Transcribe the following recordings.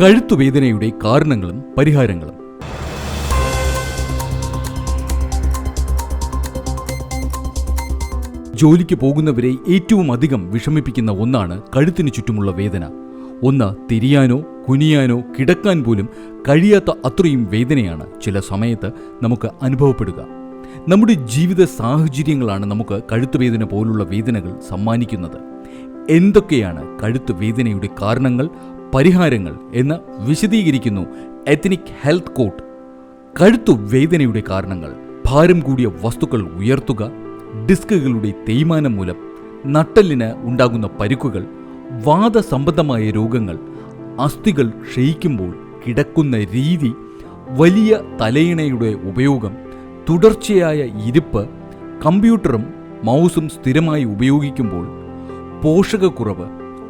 കഴുത്തുവേദനയുടെ കാരണങ്ങളും പരിഹാരങ്ങളും. ജോലിക്ക് പോകുന്നവരെ ഏറ്റവും അധികം വിഷമിപ്പിക്കുന്ന ഒന്നാണ് കഴുത്തിന് ചുറ്റുമുള്ള വേദന. ഒന്ന് തിരിയാനോ കുനിയാനോ കിടക്കാൻ പോലും കഴിയാത്ത അത്രയും വേദനയാണ് ചില സമയത്ത് നമുക്ക് അനുഭവപ്പെടുക. നമ്മുടെ ജീവിത സാഹചര്യങ്ങളാണ് നമുക്ക് കഴുത്തുവേദന പോലുള്ള വേദനകൾ സമ്മാനിക്കുന്നത്. എന്തൊക്കെയാണ് കഴുത്തുവേദനയുടെ കാരണങ്ങൾ പരിഹാരങ്ങൾ എന്ന് വിശദീകരിക്കുന്നു എത്നിക് ഹെൽത്ത് കോട്ട് കഴുത്തു വേദനയുടെ കാരണങ്ങൾ ഭാരം കൂടിയ വസ്തുക്കൾ ഉയർത്തുക ഡിസ്കുകളുടെ തേയ്മാനം മൂലം നട്ടലിന് ഉണ്ടാകുന്ന പരിക്കുകൾ വാദസംബന്ധമായ രോഗങ്ങൾ അസ്ഥികൾ ക്ഷയിക്കുമ്പോൾ കിടക്കുന്ന രീതി വലിയ തലയിണയുടെ ഉപയോഗം തുടർച്ചയായ ഇരിപ്പ് കമ്പ്യൂട്ടറും മൗസും സ്ഥിരമായി ഉപയോഗിക്കുമ്പോൾ പോഷകക്കുറവ്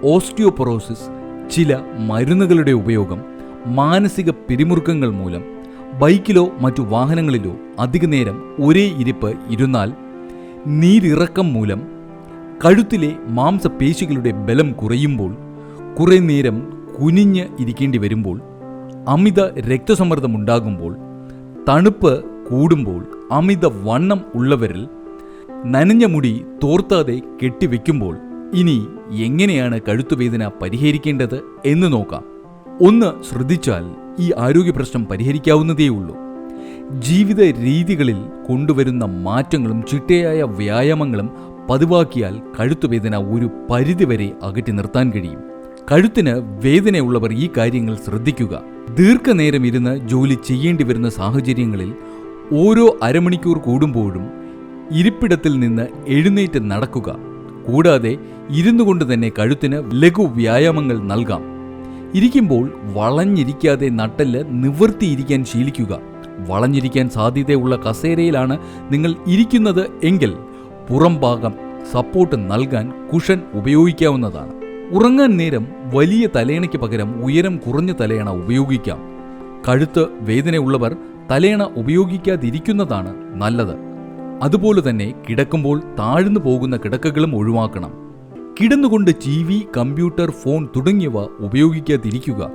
ഓസ്റ്റിയോപൊറോസിസ് ചില മരുന്നുകളുടെ ഉപയോഗം മാനസിക പിരിമുറുക്കങ്ങൾ മൂലം ബൈക്കിലോ മറ്റു വാഹനങ്ങളിലോ അധികനേരം ഒരേ ഇരിപ്പ് ഇരുന്നാൽ നീരിറക്കം മൂലം കഴുത്തിലെ മാംസപേശികളുടെ ബലം കുറയുമ്പോൾ കുറെ നേരം കുനിഞ്ഞ് ഇരിക്കേണ്ടി വരുമ്പോൾ അമിത രക്തസമ്മർദ്ദമുണ്ടാകുമ്പോൾ തണുപ്പ് കൂടുമ്പോൾ അമിത വണ്ണം ഉള്ളവരിൽ നനഞ്ഞ മുടി തോർത്താതെ കെട്ടിവെക്കുമ്പോൾ ഇനി എങ്ങനെയാണ് കഴുത്തുവേദന പരിഹരിക്കേണ്ടത് എന്ന് നോക്കാം. ഒന്ന് ശ്രദ്ധിച്ചാൽ ഈ ആരോഗ്യ പ്രശ്നം പരിഹരിക്കാവുന്നതേയുള്ളൂ ജീവിത രീതികളിൽ കൊണ്ടുവരുന്ന മാറ്റങ്ങളും ചിട്ടയായ വ്യായാമങ്ങളും പതിവാക്കിയാൽ കഴുത്തുവേദന ഒരു പരിധിവരെ അകറ്റി നിർത്താൻ കഴിയും. കഴുത്തിന് വേദനയുള്ളവർ ഈ കാര്യങ്ങൾ ശ്രദ്ധിക്കുക. ദീർഘനേരം ഇരുന്ന് ജോലി ചെയ്യേണ്ടി വരുന്ന സാഹചര്യങ്ങളിൽ ഓരോ അരമണിക്കൂർ കൂടുമ്പോഴും ഇരിപ്പിടത്തിൽ നിന്ന് എഴുന്നേറ്റ് നടക്കുക. കൂടാതെ ഇരുന്നു കൊണ്ട് തന്നെ കഴുത്തിന് ലഘു വ്യായാമങ്ങൾ നൽകാം. ഇരിക്കുമ്പോൾ വളഞ്ഞിരിക്കാതെ നട്ടൽ നിവർത്തിയിരിക്കാൻ ശീലിക്കുക. വളഞ്ഞിരിക്കാൻ സാധ്യതയുള്ള കസേരയിലാണ് നിങ്ങൾ ഇരിക്കുന്നത് എങ്കിൽ പുറംഭാഗം സപ്പോർട്ട് നൽകാൻ കുഷൻ ഉപയോഗിക്കാവുന്നതാണ്. ഉറങ്ങാൻ നേരം വലിയ തലയണയ്ക്ക് പകരം ഉയരം കുറഞ്ഞ തലയണ ഉപയോഗിക്കാം. കഴുത്ത് വേദനയുള്ളവർ തലയണ ഉപയോഗിക്കാതിരിക്കുന്നതാണ് നല്ലത്. അതുപോലെ തന്നെ കിടക്കുമ്പോൾ താഴ്ന്നു പോകുന്ന കിടക്കകളും ഒഴിവാക്കണം. കിടന്നുകൊണ്ട് ടി വി കമ്പ്യൂട്ടർ ഫോൺ തുടങ്ങിയവ ഉപയോഗിക്കാതിരിക്കുക.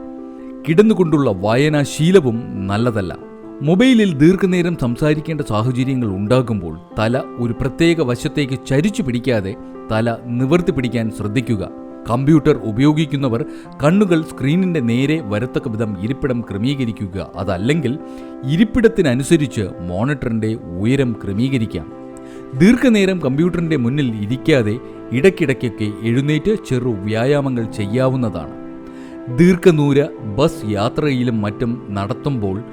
കിടന്നുകൊണ്ടുള്ള വായനാശീലവും നല്ലതല്ല. മൊബൈലിൽ ദീർഘനേരം സംസാരിക്കേണ്ട സാഹചര്യങ്ങൾ ഉണ്ടാകുമ്പോൾ തല ഒരു പ്രത്യേക വശത്തേക്ക് ചരിച്ചു പിടിക്കാതെ തല നിവർത്തി പിടിക്കാൻ ശ്രദ്ധിക്കുക. കമ്പ്യൂട്ടർ ഉപയോഗിക്കുന്നവർ കണ്ണുകൾ സ്ക്രീനിന്റെ നേരെ വരത്തക്ക വിധം ഇരിപ്പിടം ക്രമീകരിക്കുക. അതല്ലെങ്കിൽ ഇരിപ്പിടത്തിനനുസരിച്ച് മോണിറ്ററിന്റെ ഉയരം ക്രമീകരിക്കാം. ദീർഘനേരം കമ്പ്യൂട്ടറിന്റെ മുന്നിൽ ഇരിക്കാതെ ഇടയ്ക്കിടയ്ക്കൊക്കെ എഴുന്നേറ്റ് ചെറു വ്യായാമങ്ങൾ ചെയ്യാവുന്നതാണ്. ദീർഘദൂര ബസ് യാത്രയിലും മറ്റും നടത്തുമ്പോൾ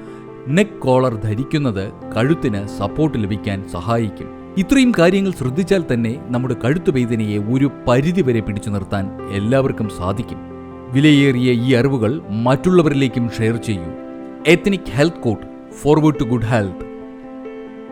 നെക്ക് കോളർ ധരിക്കുന്നത് കഴുത്തിന് സപ്പോർട്ട് ലഭിക്കാൻ സഹായിക്കും. ഇത്രയും കാര്യങ്ങൾ ശ്രദ്ധിച്ചാൽ തന്നെ നമ്മുടെ കഴുത്തുവേദനയെ ഒരു പരിധിവരെ പിടിച്ചു നിർത്താൻ എല്ലാവർക്കും സാധിക്കും. വിലയേറിയ ഈ അറിവുകൾ മറ്റുള്ളവരിലേക്കും ഷെയർ ചെയ്യൂ. Ethnic health court forward to good health